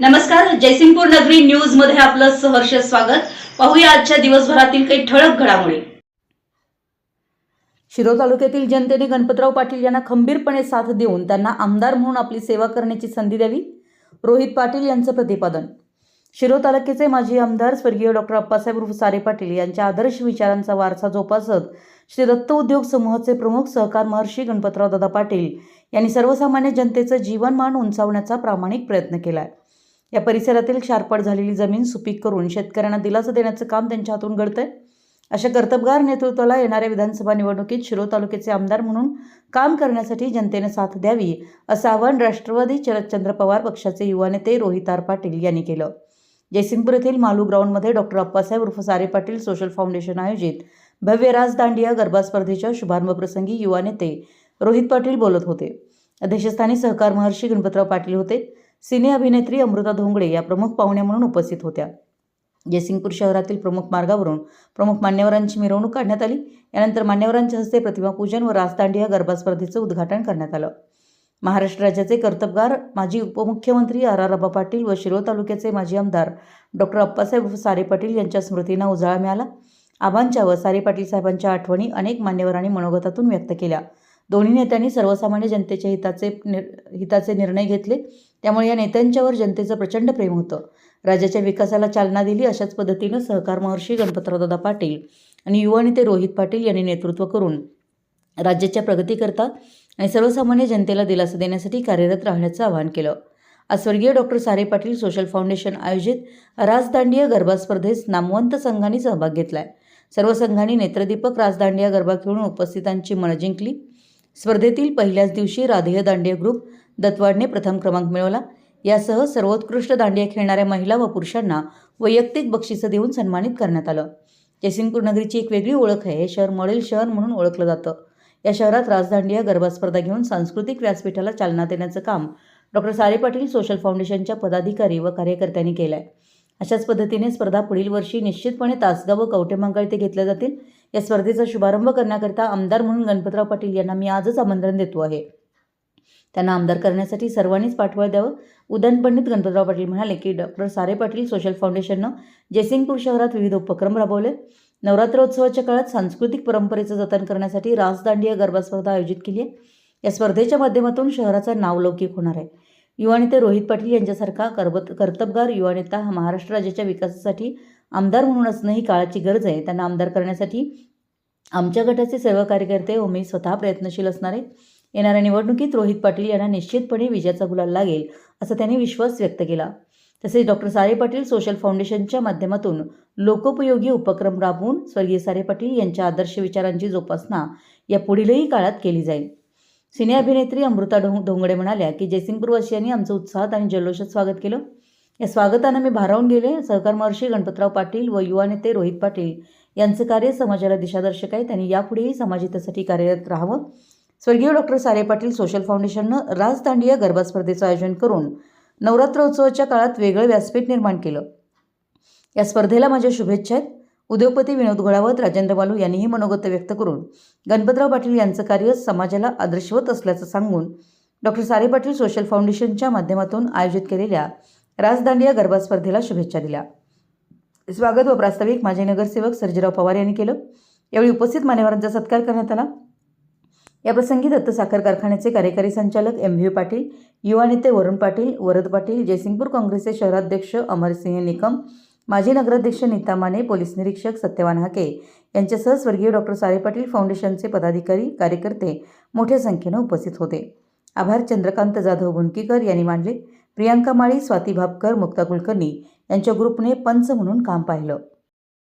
नमस्कार जयसिंगपूर नगरी न्यूजमध्ये आपलं सहर्ष स्वागत. पाहूया आजच्या दिवसभरातील काही ठळक घडामोडी. शिरो तालुक्यातील जनतेने गणपतराव पाटील यांना खंबीरपणे साथ देऊन त्यांना आमदार म्हणून आपली सेवा करण्याची संधी द्यावी रोहित पाटील यांचं प्रतिपादन. शिरो तालुक्याचे माजी आमदार स्वर्गीय डॉक्टर अप्पासाहेब उर्फ सारे पाटील यांच्या आदर्श विचारांचा वारसा जोपासत श्री दत्त उद्योग समूहाचे प्रमुख सहकार महर्षी गणपतराव दादा पाटील यांनी सर्वसामान्य जनतेचं जीवनमान उंचावण्याचा प्रामाणिक प्रयत्न केला आहे या परिसरातील क्षारपड झालेली जमीन सुपीक करून शेतकऱ्यांना दिलासा देण्याचं काम त्यांच्या हातून घडतंय. अशा कर्तबगार नेतृत्वाला येणाऱ्या विधानसभा निवडणुकीत शिरो तालुक्याचे आमदार म्हणून काम करण्यासाठी जनतेने साथ द्यावी असं आवाहन राष्ट्रवादी शरदचंद्र पवार पक्षाचे युवा नेते रोहित आर पाटील यांनी केलं. जयसिंगपूर येथील मालू ग्राउंडमध्ये डॉक्टर अप्पासाहेब उर्फ सारे पाटील सोशल फाउंडेशन आयोजित भव्य राज दांडिया गरबा स्पर्धेच्या शुभारंभप्रसंगी युवा नेते रोहित पाटील बोलत होते. अध्यक्षस्थानी सहकार महर्षी गणपतराव पाटील होते. सिने अभिनेत्री अमृता धोंगडे या प्रमुख पाहुण्या म्हणून उपस्थित होत्या. जयसिंगपूर शहरातील प्रमुख मार्गावरून प्रमुख मान्यवरांची मिरवणूक काढण्यात आली. यानंतर मान्यवरांच्या हस्ते प्रतिमापूजन व राजदांडिया गरबा स्पर्धेचं उद्घाटन करण्यात आलं. महाराष्ट्र राज्याचे कर्तबगार माजी उपमुख्यमंत्री आर आर पाटील व शिरोळ तालुक्याचे माजी आमदार डॉक्टर अप्पासाहेब सारे पाटील यांच्या स्मृतींना उजाळा मिळाला. आबांच्या व सारे पाटील साहेबांच्या आठवणी अनेक मान्यवरांनी मनोगतातून व्यक्त केल्या. दोन्ही नेत्यांनी सर्वसामान्य जनतेच्या हिताचे निर हिताचे निर्णय घेतले. त्यामुळे या नेत्यांच्यावर जनतेचं प्रचंड प्रेम होतं. राज्याच्या विकासाला चालना दिली अशाच पद्धतीनं सहकार महर्षी गणपतरावदादा पाटील आणि युवा नेते रोहित पाटील यांनी नेतृत्व करून राज्याच्या प्रगतीकरता आणि सर्वसामान्य जनतेला दिलासा देण्यासाठी कार्यरत राहण्याचं आवाहन केलं. आज स्वर्गीय डॉक्टर सारे पाटील सोशल फाउंडेशन आयोजित राजदांडिया गरबा स्पर्धेस नामवंत संघांनी सहभाग घेतलाय. सर्व संघांनी नेत्रदीपक राजदांडिया गरबा खेळून उपस्थितांची मनं जिंकली. स्पर्धेतील पहिल्याच दिवशी राधेय दांडिया ग्रुप दत्वाडने प्रथम क्रमांक मिळवला. यासह सर्वोत्कृष्ट दांडिया खेळणाऱ्या महिला व पुरुषांना वैयक्तिक बक्षिसं देऊन सन्मानित करण्यात आलं. जयसिंगपूर नगरीची एक वेगळी ओळख आहे. हे शहर मॉडेल शहर म्हणून ओळखलं जातं. या शहरात राजदांडिया गरबा स्पर्धा घेऊन सांस्कृतिक व्यासपीठाला चालना देण्याचं काम डॉक्टर सारे पाटील सोशल फाउंडेशनच्या पदाधिकारी व कार्यकर्त्यांनी केलं आहे अशाच पद्धतीने स्पर्धा पुढील वर्षी निश्चितपणे तासगाव व कवटेमंगळ येथे घेतल्या जातील. या स्पर्धेचा शुभारंभ करण्याकरिता आमदार म्हणून गणपतराव पाटील यांना मी आजच आमंत्रण देतो आहे. त्यांना आमदार करण्यासाठी सर्वांनीच पाठबळ द्यावं. उदयन पंडित गणपतराव पाटील म्हणाले की डॉक्टर सारे पाटील सोशल फाउंडेशननं जयसिंगपूर शहरात विविध उपक्रम राबवले. नवरात्रोत्सवाच्या काळात सांस्कृतिक परंपरेचं जतन करण्यासाठी राजदांडिया गरबा स्पर्धा आयोजित केली आहे. या स्पर्धेच्या माध्यमातून शहराचं नावलौकिक होणार आहे. युवा नेते रोहित पाटील यांच्यासारखा करबत कर्तबगार युवा नेता हा महाराष्ट्र राज्याच्या विकासासाठी आमदार म्हणून असणं ही काळाची गरज आहे. त्यांना आमदार करण्यासाठी आमच्या गटाचे सर्व कार्यकर्ते व मी स्वतः प्रयत्नशील असणार आहे येणाऱ्या निवडणुकीत रोहित पाटील यांना निश्चितपणे विजयाचा गुलाल लागेल असा त्यांनी विश्वास व्यक्त केला. तसेच डॉक्टर सारे पाटील सोशल फाउंडेशनच्या माध्यमातून लोकोपयोगी उपक्रम राबवून स्वर्गीय सारे पाटील यांच्या आदर्श विचारांची जोपासना या पुढीलही काळात केली जाईल. सिने अभिनेत्री अमृता ढोंग धोंगडे म्हणाल्या की जयसिंगपूरवासियांनी आमचं उत्साहात आणि जल्लोषात स्वागत केलं. या स्वागतानं मी भारावून गेले. सहकार महर्षी गणपतराव पाटील व युवा नेते रोहित पाटील यांचं कार्य समाजाला दिशादर्शक आहे. त्यांनी यापुढेही समाजहितासाठी कार्यरत राहावं. स्वर्गीय डॉक्टर सारे पाटील सोशल फाउंडेशननं राजदांडिया गरबा स्पर्धेचं आयोजन करून नवरात्रोत्सवाच्या काळात वेगळं व्यासपीठ निर्माण केलं. या स्पर्धेला माझ्या शुभेच्छा आहेत. उद्योगपती विनोद घोडावत राजेंद्र बालू यांनीही मनोगत व्यक्त करून गणपतराव पाटील यांचं कार्य समाजाला आदर्शवत असल्याचं सांगून डॉक्टर सारे पाटील सोशल फाउंडेशनच्या माध्यमातून आयोजित केलेल्या राजदांडिया गरबा स्पर्धेला शुभेच्छा दिल्या. स्वागत व प्रास्ताविक माजी नगरसेवक सर्जीराव पवार यांनी केलं. यावेळी उपस्थित मान्यवरांचा सत्कार करण्यात आला. याप्रसंगी दत्त साखर कारखान्याचे कार्यकारी संचालक एम व्ही पाटील युवा नेते वरुण पाटील वरद पाटील जयसिंगपूर काँग्रेसचे शहराध्यक्ष अमरसिंह निकम माजी नगराध्यक्ष नीता माने पोलीस निरीक्षक सत्यवान हाके यांच्यासह स्वर्गीय डॉक्टर सारे पाटील फाउंडेशनचे पदाधिकारी कार्यकर्ते मोठ्या संख्येनं उपस्थित होते. आभार चंद्रकांत जाधव बुनकीकर यांनी मानले प्रियांका माळी स्वाती भापकर मुक्ता कुलकर्णी यांच्या ग्रुपने पंच म्हणून काम पाहिलं.